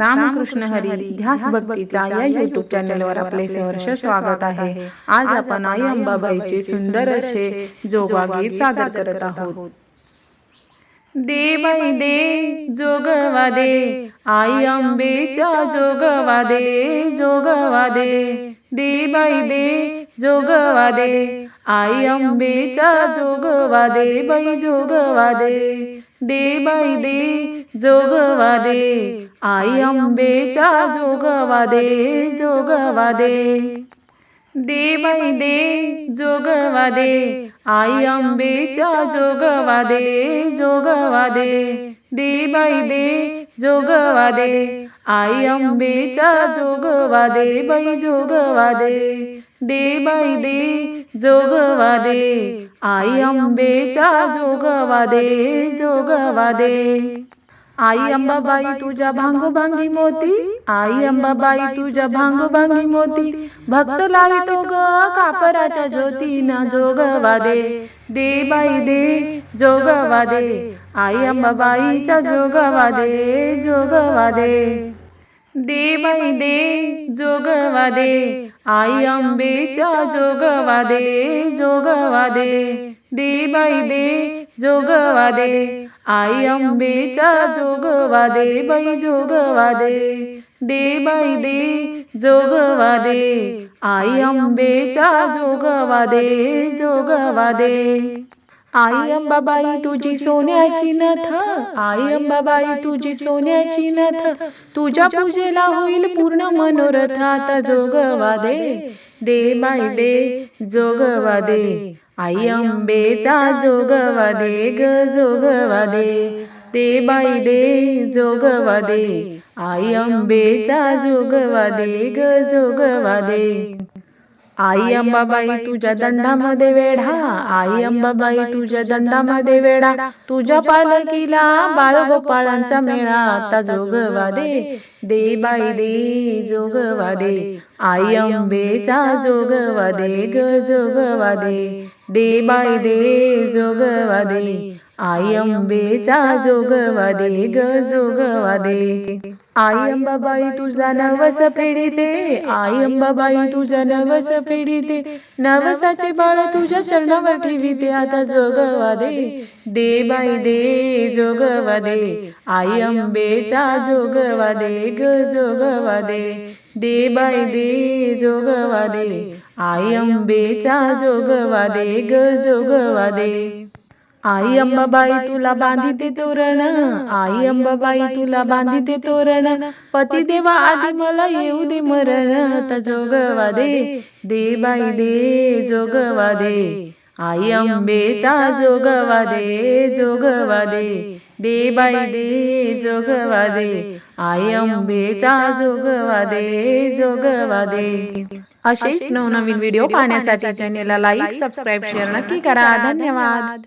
रामकृष्ण हरी ध्यास भक्तीचा या युट्यूब चॅनलवर आपले सहर्ष स्वागत आहे. आज आपण आई अंबाबाईचे सुंदर असे जोगा गीत सादर करत आहोत. दे बाई दे जोगवा दे. आई अंबेच्या जोगवा दे जोगवा दे दे. बाई दे. जोगवा दे. आई अंबेच्या जोगवा दे बाई जोगवा दे दे बाई दे जोगवा दे आई अंबेच्या जोगवा दे जोगवा दे दे बाई दे जोगवा दे आई अंबेच्या जोगवा दे जोगवा दे दे बाई दे जोगवा दे आई अंबेचा जोगवा दे बाई जोगवा दे दे बाई दे जोगवा दे आई अंबेचा जोगवा दे जोगवा दे आई अंबाबाई तुझ्या भांग भांगी मोती. आई अंबाबाई तुझ्या भांग भांगी मोती. भक्त लावितो ग कापराच्या ज्योतीनं जोगवा दे दे बाई दे जोगवा दे आई अंबाबाईच्या जोगवा दे जोगवा दे दे बाई दे जोगवा दे आई अंबेच्या जोगवा दे जोगवा दे दे बाई दे जोगवा दे आई अंबेच्या जोगवा दे बाई जोगवा दे दे बाई दे जोगवा दे आई अंबेच्या जोगवा दे जोगवा दे आई अंबाबाई तुझी सोन्याची नथ. आई अंबाबाई तुझी सोन्याची नथ. तुझ्या पूजेला होईल पूर्ण मनोरथ आता जोगवा दे दे बाई दे जोगवा दे आई अंबेचा जोगवा दे ग जोगवा दे दे बाई दे जोगवा दे आई अंबेचा जोगवा दे ग जोगवा दे आई अंबाबाई तुझ्या दंडामध्ये वेढा. आई अंबाबाई तुझ्या दंडामध्ये वेढा. तुझ्या पालकीला बाळगोपाळांचा मेळा. आता जोगवा दे दे बाई दे जोगवा दे आई अंबेचा जोगवा दे ग जोगवा दे दे बाई दे जोगवा दे आई अंबेचा जोगवा दे ग जोगवा दे आई अंबाबाई तुझा नवस फेडिते दे आई अंबाबाई तुझा नवस फेडिते. दे नवसाचे बाळ तुझ्या चरणावर ठेवी आता जोगवा दे दे बाई दे जोगवा दे आई अंबेचा जोगवा दे ग जोगवा दे दे बाई दे जोगवा दे आई अंबेचा जोगवा दे ग जोगवा दे आई अंबाबाई तुला बांधिते तोरण आई अंबाबाई तुला बांधिते तोरण. पती देवा आधी मला येऊ दे मरण त जोगवा दे दे बाई दे जोगवा दे. आई अंबेचा जोगवा दे जोगवा दे दे बाई दे जोगवा दे. आई अंबेचा जोगवा दे जोगवा दे. असेच नवनवीन व्हिडिओ पाहण्यासाठी चॅनेलला लाईक सबस्क्राईब शेअर नक्की करा. धन्यवाद.